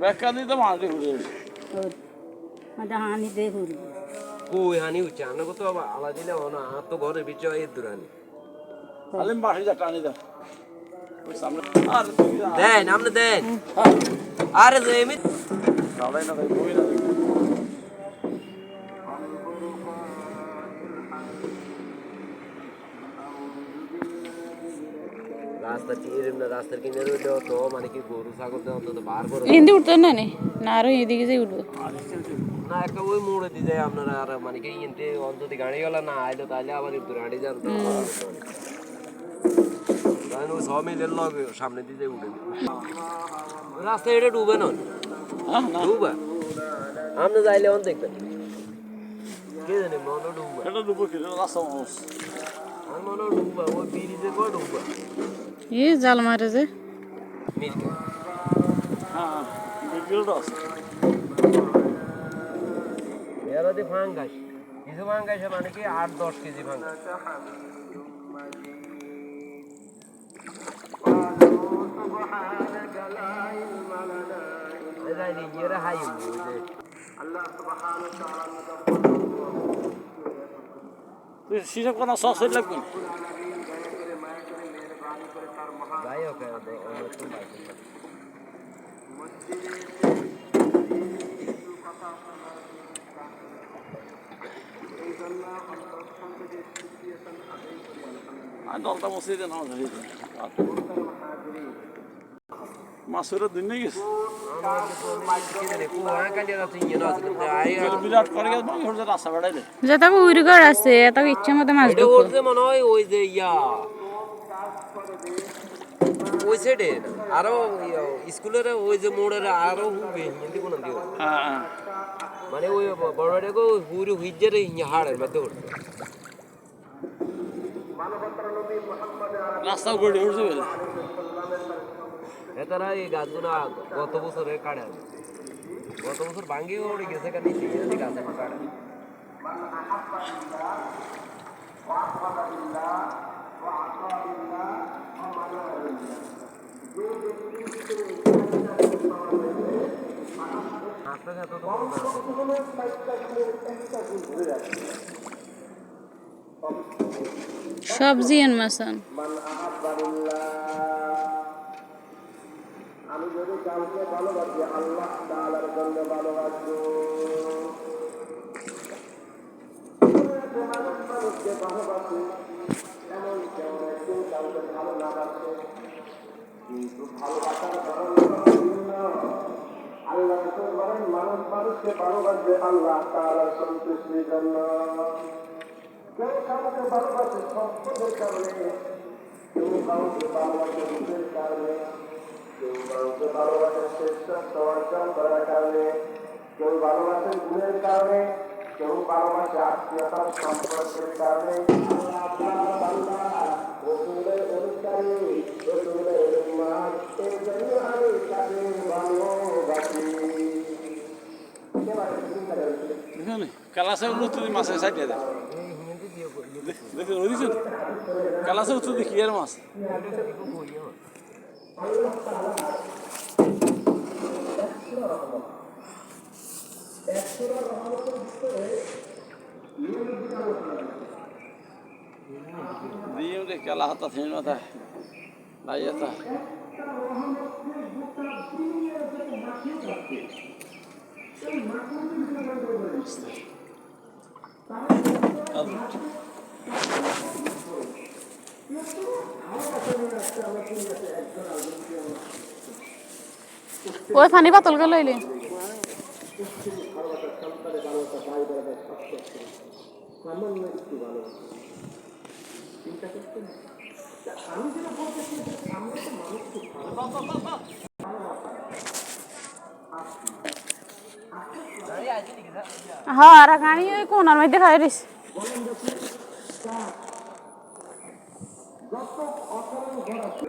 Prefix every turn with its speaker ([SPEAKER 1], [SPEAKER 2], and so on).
[SPEAKER 1] ব্যাখ্যা দিতে মাটি ঘুরে
[SPEAKER 2] মানে হানি দে ঘুরবে
[SPEAKER 3] কই হানি হচ্ছে আনা কত আলা দিলে না আর তো ঘরের ভিতরে এই দুরানি
[SPEAKER 1] আলিম বাসি যা টানি দাও ওই সামনে আর
[SPEAKER 3] দেন আপনি দেন আরে যে এমনি
[SPEAKER 1] না
[SPEAKER 4] হিন্দি উঠতো না নে না আরও এদিকে যে উঠবো
[SPEAKER 3] না একটা ওই মোড়ে দিয়ে যায় আপনারা আর মানে কি ইনতে অন্তত গাড়ি গেলা না আইলো তাহলে আবার একটু গাড়ি যান তাহলে ওই সব মিলে লগে সামনে দিয়ে যায় উঠে রাস্তা এটা ডুবে না
[SPEAKER 1] হ্যাঁ না
[SPEAKER 3] ডুবা আপনি যাইলে অন দেখবেন কে জানে মনে ডুবা
[SPEAKER 1] এটা দুপুর কিছু রাস্তা
[SPEAKER 3] মনে ডুবা ওই ব্রিজে কো ডুবা
[SPEAKER 4] এ জাল মারে যে
[SPEAKER 3] ফাঙ্গাস কিছু ফাঙ্গাস মানে কি আট দশ কেজি ফাঙ্গাস
[SPEAKER 1] তুই হিসাব কোনো সস লাগবে না
[SPEAKER 3] যাই হোক নতুন বাইক
[SPEAKER 1] আর দলটা মসজিদে নামাজ হয়ে যায় মাসুরের দিন নেই গেছে। বিরাট করে গেছে ভাই হচ্ছে রাস্তা বেড়াইলে
[SPEAKER 4] যে তাকে উইরগড় আছে তাকে ইচ্ছা মতো মাছ
[SPEAKER 3] ওর যে মনে হয় ওই যে ইয়া। ওই সাইডে আরও স্কুলের ওই যে মোড়ের আরও হুবে হিন্দি কোন দিও। মানে ওই বড়টাকে হুইজের হাড়ের মধ্যে উঠবে
[SPEAKER 1] রাস্তা গড়ে উঠছে বলে?
[SPEAKER 3] এতারা এই গাছগুলো গত বছরে কাটে গত বছর ভাঙ্গি উড়ে গেছে কেন এই গাছে কাটে রাস্তাঘাট তো কোনো আছে
[SPEAKER 4] সব জিয়ান মাসান
[SPEAKER 5] আমি যদি কাউকে ভালোবাসি, আল্লাহ তাআলার জন্য ভালোবাসবো। মানুষ মানুষকে ভালোবাসে, এমন কেমন একদিন কাউকে ভালো না কিন্তু ভালোবাসার ভিন্ন। আল্লাহ মানুষকে ভালোবাসবে আল্লাহ তাআলার সন্তুষ্টির জন্য। কেউ কাউকে ভালোবাসে সম্পদের কারণে কেউ কাউকে ভালোবাসে রূপের কারণে কেউ কাউকে ভালোবাসে শ্রেষ্ঠত্ব অর্জন করার কারণে কেউ ভালোবাসে গুণের কারণে কেউ ভালোবাসে আত্মীয়তার সম্পর্কের কারণে। আল্লাহ রসূলের অনুসারী, রসূলের উম্মাদ, এই জন্য আমি তাকে ভালোবাসি। এবারে চিন্তা করেন।
[SPEAKER 1] বুঝলি কালাসে উঠতে মাছে সাইডে দেয় দেখে রয়েছেন কালাসে উঠতে দেখি আর মাছ? দিয়ে কালা হাতা, থেমে মাথা ভাই এটা
[SPEAKER 4] ওই পানি পাতল কে লইলে। হ্যাঁ আর গাড়ি ওই কোনার মধ্যে রিস
[SPEAKER 5] যত অচরণ ঘর আছে